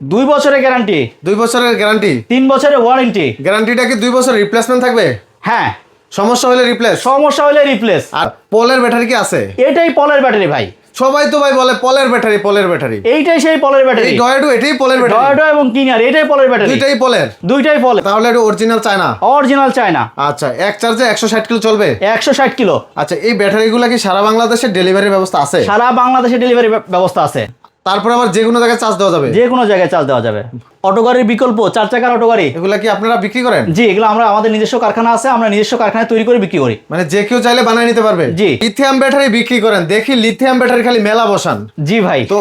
দুই বছরের গ্যারান্টি দুই বছরের গ্যারান্টি তিন বছরের ওয়ারেন্টি গ্যারান্টিটা কি দুই বছর রিপ্লেসমেন্ট থাকবে? হ্যাঁ। সমস্যা হলে রিপ্লেস সমস্যা হলে রিপ্লেস আর পলের ব্যাটারি কি আছে? এটাই পলের ব্যাটারি ভাই। সবাই তো ভাই বলে পলের ব্যাটারি পলের ব্যাটারি। এইটাই সেই পলের ব্যাটারি। ডয়েডো এটাই পলের ব্যাটারি। ডয়ডো এবং কিনিয়ার এটাই পলের ব্যাটারি। দুইটাই পলের। দুইটাই পলে তাহলে এটা অরিজিনাল চায় না অরিজিনাল চায়না আচ্ছা এক চার্জে একশো ষাট কিলো চলবে? একশো ষাট কিলো। আচ্ছা এই ব্যাটারিগুলো কি সারা বাংলাদেশে ডেলিভারি ব্যবস্থা আছে? সারা বাংলাদেশে ডেলিভারি ব্যবস্থা আছে। তারপর আবার যে কোনো জায়গায় চার্জ দেওয়া যাবে? যে কোনো জায়গায় চার্জ দেওয়া যাবে। অটো গাড়ির বিকল্প চার চাকার অটো গাড়ি। এগুলা কি আপনারা বিক্রি করেন? জি এগুলো আমরা আমাদের নিজস্ব কারখানা আছে আমরা নিজস্ব কারখানায় তৈরি করে বিক্রি করি। মানে যে কেউ চাইলে বানিয়ে নিতে পারবে? জি। লিথিয়াম ব্যাটারি বিক্রি করেন। দেখি লিথিয়াম ব্যাটারি খালি মেলা বসান। জি ভাই। তো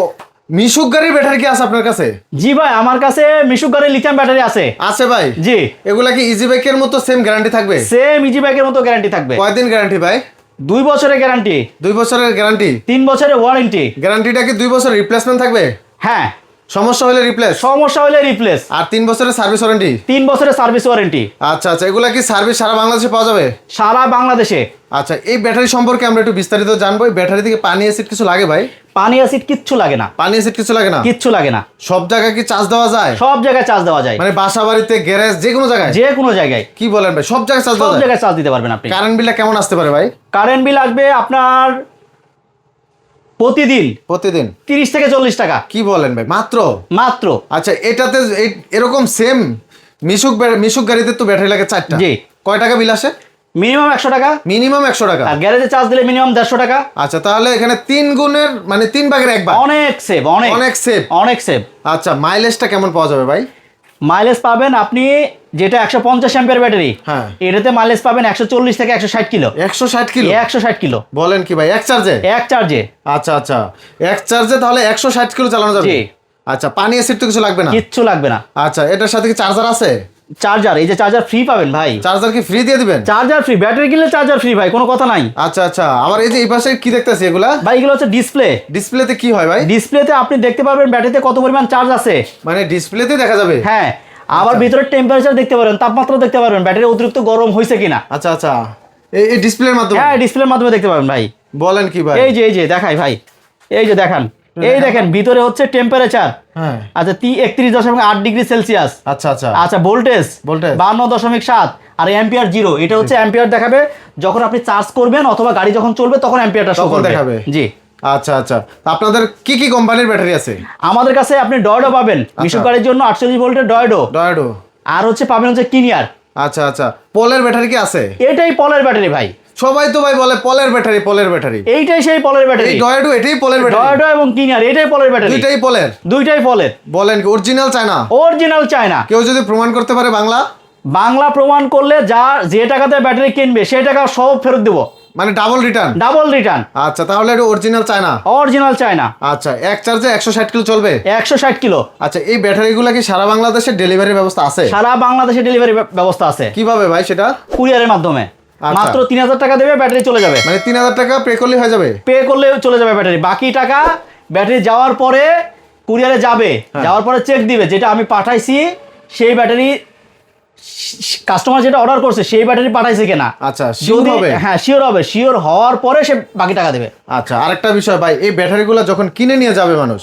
মিশুক গাড়ির ব্যাটারি কি আছে আপনার কাছে? জি ভাই আমার কাছে মিশুক গাড়ির লিথিয়াম ব্যাটারি আছে। আছে ভাই? জি। এগুলা কি ইজি বাইকের মতো সেম গ্যারান্টি থাকবে? সেম ইজি বাইকের মতো গ্যারান্টি থাকবে। কয়দিন গ্যারান্টি ভাই? দুই বছরের গ্যারান্টি দুই বছরের গ্যারান্টি তিন বছরের ওয়ারেন্টি গ্যারান্টিটা কি দুই বছর রিপ্লেসমেন্ট থাকবে? হ্যাঁ। সমস্যা হলে রিপ্লেস সমস্যা হলে রিপ্লেস আর তিন বছরের সার্ভিস ওয়ারেন্টি তিন বছরের সার্ভিস ওয়ারেন্টি আচ্ছা আচ্ছা এগুলা কি সার্ভিস সারা বাংলাদেশে পাওয়া যাবে? সারা বাংলাদেশে। আচ্ছা এই ব্যাটারি সম্পর্কে আমরা একটু বিস্তারিত জানব। ব্যাটারি থেকে পানি অ্যাসিড কিছু লাগে ভাই? পানি অ্যাসিড কিচ্ছু লাগে না। পানি অ্যাসিড কিছু লাগে না? কিচ্ছু লাগে না। সব জায়গায় কি চার্জ দেওয়া যায়? সব জায়গায় চার্জ দেওয়া যায়। মানে বাসা বাড়িতে গ্যারেজ যে কোনো জায়গায়? যে কোনো জায়গায়। কি বলেন ভাই? সব জায়গায় চার্জ সব জায়গায় চার্জ দিতে পারবেন আপনি। কারেন্ট বিলটা কেমন আসতে পারে ভাই? কারেন্ট বিল আসবে আপনার প্রতিদিন। প্রতিদিন? তিরিশ থেকে চল্লিশ টাকা। কি বলেন ভাই? মাত্র? মাত্র। আচ্ছা এটাতে এরকম সেম মিশুক মিশুক গাড়িতে তো ব্যাটারি লাগে চারটা। জি। কয় টাকা বিল আসে? মিনিমাম একশো টাকা। মিনিমাম একশো টাকা। আর গ্যারেজে চার্জ দিলে মিনিমাম দেড়শো টাকা। আচ্ছা তাহলে এখানে তিন গুণের মানে তিন ভাগের এক ভাগ। অনেক সেভ অনেক। অনেক সেভ অনেক সেভ আচ্ছা মাইলেজটা কেমন পাওয়া যাবে ভাই? মাইলেজ পাবেন আপনি যেটা একশো পঞ্চাশ অ্যাম্পিয়ার ব্যাটারি হ্যাঁ। এটাতে মাইলেজ পাবেন একশো চল্লিশ থেকে একশো ষাট কিলো। একশো ষাট কিলো? একশো ষাট কিলো। বলেন কি ভাই এক চার্জে এক চার্জে আচ্ছা আচ্ছা। এক চার্জে তাহলে একশো ষাট কিলো চালানো যাবে? আচ্ছা পানি এসিড তো কিছু লাগবে না? কিচ্ছু লাগবে না। আচ্ছা এটার সাথে কি চার্জার আছে? চার্জার এই যে চার্জার ফ্রি পাবেন ভাই। চার্জার কি ফ্রি দিয়ে দিবেন? চার্জার ফ্রি ব্যাটারি কিনলে চার্জার ফ্রি ভাই কোনো কথা নাই। আচ্ছা আচ্ছা আবার এই যে এই পাশে কি দেখতেছি এগুলা? ভাই এগুলো হচ্ছে ডিসপ্লে ডিসপ্লেতে কি হয় ভাই? ডিসপ্লেতে আপনি দেখতে পারবেন ব্যাটারিতে কত পরিমাণ চার্জ আছে। মানে ডিসপ্লেতে দেখা যাবে? হ্যাঁ আবার আচ্ছা। ভিতরে টেম্পারেচার দেখতে পারবেন তাপমাত্রা দেখতে পারবেন ব্যাটারি অতিরিক্ত গরম হয়েছে কিনা। আচ্ছা আচ্ছা এই এই ডিসপ্লের মাধ্যমে? হ্যাঁ ডিসপ্লের মাধ্যমে দেখতে পারবেন ভাই। বলেন কি ভাই? এই যে এই যে দেখাই ভাই। এই যে দেখান। এই দেখেন। ভিতরে হচ্ছে টেম্পারেচার হ্যাঁ। আচ্ছা একত্রিশ দশমিক আট ডিগ্রি সেলসিয়াস। আচ্ছা আচ্ছা। আচ্ছা ভোল্টেজ Voltage। বান্ন দশমিক সাত। আর অ্যাম্পিয়ার জিরো এটা হচ্ছে অ্যাম্পিয়ার দেখাবে যখন আপনি চার্জ করবেন অথবা গাড়ি যখন চলবে তখন অ্যাম্পিয়ারটা শো দেখাবে। জি। আচ্ছা আচ্ছা। আপনাদের কি কি কোম্পানির ব্যাটারি আছে? আমাদের কাছে আপনি ডয়ডো পাবেন। মিশুক গাড়ির জন্য আটচল্লিশ ভোল্টের ডয়ডো ডয়াডো আর হচ্ছে পাবেন হচ্ছে কিনিয়ার আচ্ছা আচ্ছা। পলের ব্যাটারি কি আছে? এটাই পলের ব্যাটারি ভাই। সবাই তো ভাই বলে পলের ব্যাটারি পলের ব্যাটারি। এইটাই সেই পলের ব্যাটারি। এই ডয়াডো এটাই পলের ব্যাটারি। ডয়ডো এবং কিনিয়ার এটাই পলের ব্যাটারি। দুইটাই পলের। দুইটাই পলের। বলেন কি অরিজিনাল চায় না অরিজিনাল চায়না। কেউ যদি প্রমাণ করতে পারে বাংলা? বাংলা প্রমাণ করলে যা যে টাকাতে ব্যাটারি কিনবে সেই টাকা সব ফেরত দেবো। মানে ডাবল রিটার্ন ডাবল রিটার্ন আচ্ছা তাহলে এটা অরিজিনাল চায় না অরিজিনাল চায়না। আচ্ছা এক চার্জে একশো ষাট কিলো চলবে? একশো ষাট কিলো। আচ্ছা এই ব্যাটারিগুলো কি সারা বাংলাদেশে ডেলিভারি ব্যবস্থা আছে? সারা বাংলাদেশে ডেলিভারি ব্যবস্থা আছে। কীভাবে ভাই সেটা? কুরিয়ারের মাধ্যমে। মাত্র তিন হাজার টাকা দেবে ব্যাটারি চলে যাবে। মানে তিন হাজার টাকা পে করলে হয়ে যাবে? পে করলে চলে যাবে ব্যাটারি। বাকি টাকা ব্যাটারি যাওয়ার পরে কুরিয়ারে যাবে। হ্যাঁ। যাওয়ার পরে চেক দিবে যেটা আমি পাঠাইছি সেই ব্যাটারি কাস্টমার যেটা অর্ডার করছে সেই ব্যাটারি পাঠাইছে কিনা। আচ্ছা শিওর যদি হবে। হ্যাঁ শিওর হবে। শিওর হওয়ার পরে সে বাকি টাকা দেবে। আচ্ছা আরেকটা বিষয় ভাই এই ব্যাটারিগুলো যখন কিনে নিয়ে যাবে মানুষ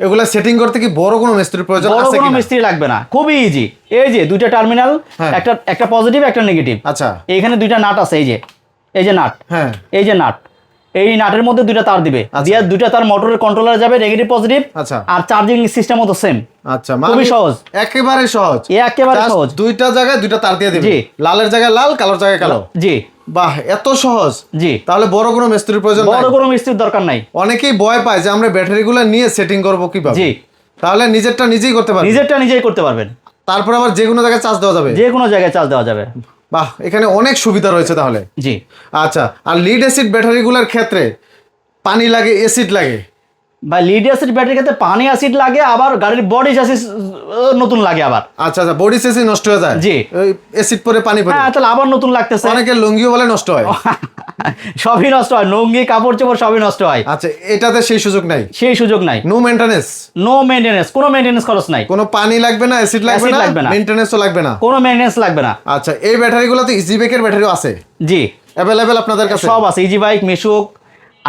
এগুলা সেটিং করতে কি বড় কোনো মিস্ত্রির প্রয়োজন বড় কিনা? মিস্ত্রি লাগবে না। খুবই ইজি এই যে দুইটা টার্মিনাল হ্যাঁ। একটা একটা পজিটিভ একটা নেগেটিভ আচ্ছা। এইখানে দুইটা নাট আছে এই যে এই যে নাট হ্যাঁ। এই যে নাট এই নাটের মধ্যে দুইটা তার দিবে। দিয়ে দুইটা তার মোটরের কন্ট্রোলার যাবে নেগেটিভ পজিটিভ আচ্ছা। আর চার্জিং সিস্টেম তো সেম আচ্ছা খুবই মানে সহজ। একেবারে সহজ। একেবারে সহজ। দুইটা জায়গায় দুইটা তার দিয়ে দিবে। লালের জায়গায় লাল কালোর জায়গায় কালো। জি। বাহ এত সহজ। জি। তাহলে বড় কোনো মিস্ত্রির প্রয়োজন নাই। বড় কোনো মিস্ত্রির দরকার নাই। অনেকেই ভয় পায় যে আমরা ব্যাটারিগুলো নিয়ে সেটিং করব কীভাবে। জি। তাহলে নিজেরটা নিজেই করতে পারবে নিজেরটা নিজেই করতে পারবেন। তারপর আবার যে কোনো জায়গায় চার্জ দেওয়া যাবে। যে কোনো জায়গায় চার্জ দেওয়া যাবে। বাহ এখানে অনেক সুবিধা রয়েছে তাহলে। জি। আচ্ছা আর লিড অ্যাসিড ব্যাটারিগুলোর ক্ষেত্রে পানি লাগে অ্যাসিড লাগে। বা লিড অ্যাসিড ব্যাটারির ক্ষেত্রে পানি অ্যাসিড লাগে আবার গাড়ির বডি অ্যাসিড নতুন লাগে আবার। আচ্ছা আচ্ছা বডি সেসি নষ্ট হয়ে যায়? জি। অ্যাসিড পরে পানি পরে? হ্যাঁ তাহলে আবার নতুন লাগতেছে। অনেকের লুঙ্গিও বলে নষ্ট হয়। সবই নষ্ট হয়। লুঙ্গি কাপড় চোপড় সবই নষ্ট হয়। আচ্ছা এটাতে সেই সুযোগ নাই? সেই সুযোগ নাই। নো মেনটেনেন্স নো মেনটেনেন্স কোনো মেনটেনেন্স খরচ নাই। কোনো পানি লাগবে না অ্যাসিড লাগবে না। মেনটেনেন্সও লাগবে না? কোনো মেনটেনেন্স লাগবে না। আচ্ছা এই ব্যাটারিগুলোতে ইজি বেকের ব্যাটারিও আছে? জি। অ্যাভেলেবেল আপনাদের কাছে? সব আছে। Easy bike Mishuk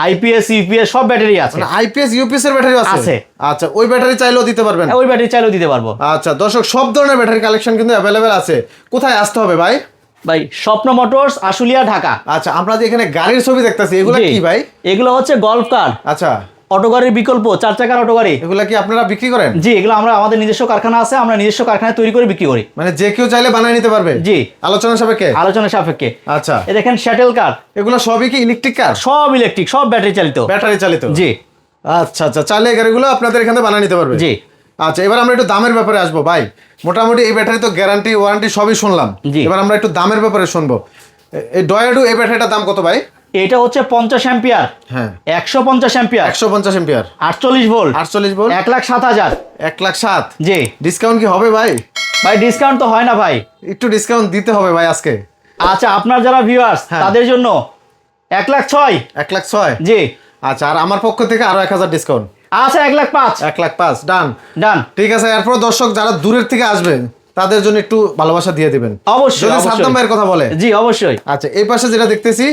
IPS UPS সব ব্যাটারি আছে। মানে আইপিএস ইউপিএস এর ব্যাটারি আছে? আছে। আচ্ছা ওই ব্যাটারি চাইলেও দিতে পারবেন? ওই ব্যাটারি চাইলেও দিতে পারব। আচ্ছা দর্শক সব ধরনের ব্যাটারি কালেকশন কিন্তু অ্যাভেলেবেল আছে। কোথায় আসতে হবে ভাই? ভাই স্বপ্ন মোটরস আশুলিয়া ঢাকা। আচ্ছা আমরা যে এখানে গাড়ির ছবি দেখতেছি এগুলো কি ভাই? এগুলো হচ্ছে গল্ফ কার আচ্ছা। অটো গাড়ির বিকল্প চার চাকার অটো গাড়ি এগুলা কি আপনারা বিক্রি করেন? জি এগুলো আমরা আমাদের নিজস্ব কারখানা আছে আমরা নিজস্ব কারখানায় তৈরি করে বিক্রি করি। মানে যে কেউ চাইলে বানিয়ে নিতে পারবে? জি। আলোচনা সাপেক্ষে? আলোচনা সাপেক্ষে। আচ্ছা। এ দেখেন শ্যাটেল কার এগুলো সবই কি ইলেকট্রিক কার সব ইলেকট্রিক সব ব্যাটারি চালিত। ব্যাটারি চালিত। জি। আচ্ছা আচ্ছা। এই গাড়িগুলো আপনাদের এখানে বানিয়ে নিতে পারবে? জি। আচ্ছা এবার আমরা একটু দামের ব্যাপারে আসব। ভাই মোটামুটি এই ব্যাটারি তো গ্যারান্টি ওয়ারেন্টি সবই শুনলাম। জি। এবার আমরা একটু দামের ব্যাপারে শুনব। এই ডয়াডু এই ব্যাটারিটার দাম কত ভাই? এটা হচ্ছে পঞ্চাশ অ্যাম্পিয়ার। হ্যাঁ। একশো পঞ্চাশ অ্যাম্পিয়ার। একশো পঞ্চাশ এম্পিয়ার আটচল্লিশ ভোল্ট। আটচল্লিশ বল এক লাখ সাত হাজার। এক লাখ সাত। জি। ডিসকাউন্ট কি হবে ভাই? ভাই ডিসকাউন্ট তো হয় না ভাই। একটু ডিসকাউন্ট দিতে হবে ভাই আজকে। আচ্ছা আপনার যারা ভিউয়ার্স হ্যাঁ। তাদের জন্য এক লাখ ছয়। এক লাখ ছয়? জি। আচ্ছা আর আমার পক্ষ থেকে আরও এক হাজার ডিসকাউন্ট আচ্ছা এক লাখ পাঁচ। এক লাখ পাঁচ ডান ডান ঠিক আছে এরপর দর্শক যারা দূরের থেকে আসবে তাদের জন্য একটু ভালোবাসা দিয়ে দিবেন। অবশ্যই। সাদ্দাম ভাইয়ের কথা বলে। জি অবশ্যই। আচ্ছা এই পাশে যেটা দেখতেছি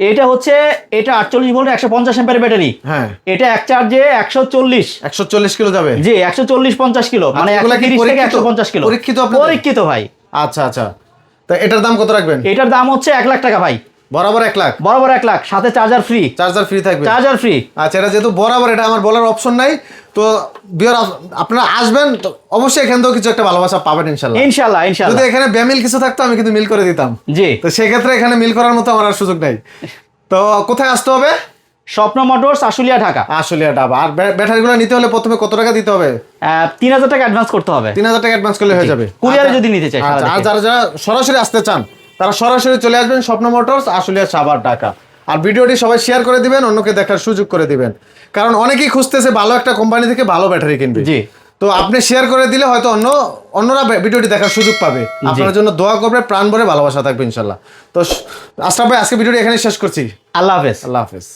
এটা হচ্ছে এটা আটচল্লিশ ভোল্ট একশো পঞ্চাশ এম্পের ব্যাটারি। হ্যাঁ। এটা এক চার্জে একশো চল্লিশ। একশো চল্লিশ কিলো যাবে। জি একশো চল্লিশ পঞ্চাশ কিলো মানে একশো পঞ্চাশ কিলো। পরীক্ষিত? পরীক্ষিত ভাই। আচ্ছা আচ্ছা। তা এটার দাম কত রাখবেন? এটার দাম হচ্ছে এক লাখ টাকা ভাই। বরাবর এক লাখ। বরাবর এক লাখ সাথে চার্জার ফ্রি চার্জার ফ্রি থাকবে। চার্জার ফ্রি আচ্ছা এটা যেহেতু বরাবর এটা আমার বলার অপশন নাই। তো বিয়ার আপনারা আসবেন তো অবশ্যই এখান থেকেও কিছু একটা ভালোবাসা পাবেন ইনশাল্লাহ। ইনশাল্লাহ যদি এখানে ব্যামিল কিছু থাকতো আমি কিন্তু মিল করে দিতাম। জি। তো সেক্ষেত্রে এখানে মিল করার মতো আমার আর সুযোগ নাই। তো কোথায় আসতে হবে? স্বপ্ন মোটরস আশুলিয়া ঢাকা। আসলে ডাবা আর ব্য- ব্যাটারিগুলো নিতে হলে প্রথমে কত টাকা দিতে হবে? তিন হাজার টাকা অ্যাডভান্স করতে হবে। তিন হাজার টাকা অ্যাডভান্স করলে হয়ে যাবে। কুরিয়ারে আচ্ছা, যদি নিতে চাই আচ্ছা, আর যারা যারা সরাসরি আসতে চান তারা সরাসরি চলে আসবেন স্বপ্ন মোটরস আশুলিয়া সাবার ঢাকা। আর ভিডিওটি সবাই শেয়ার করে দিবেন অন্যকে দেখার সুযোগ করে দিবেন। কারণ অনেকেই খুঁজতেছে ভালো একটা কোম্পানি থেকে ভালো ব্যাটারি কিনবে। জি। তো আপনি শেয়ার করে দিলে হয়তো অন্য অন্যরা ভিডিওটি দেখার সুযোগ পাবে। আপনার জন্য দোয়া করবে প্রাণ ভরে ভালোবাসা থাকবে ইনশাল্লাহ। তো আশরাফ ভাই আজকে ভিডিওটি এখানে শেষ করছি। আল্লাহ হাফেজ। আল্লাহ হাফেজ।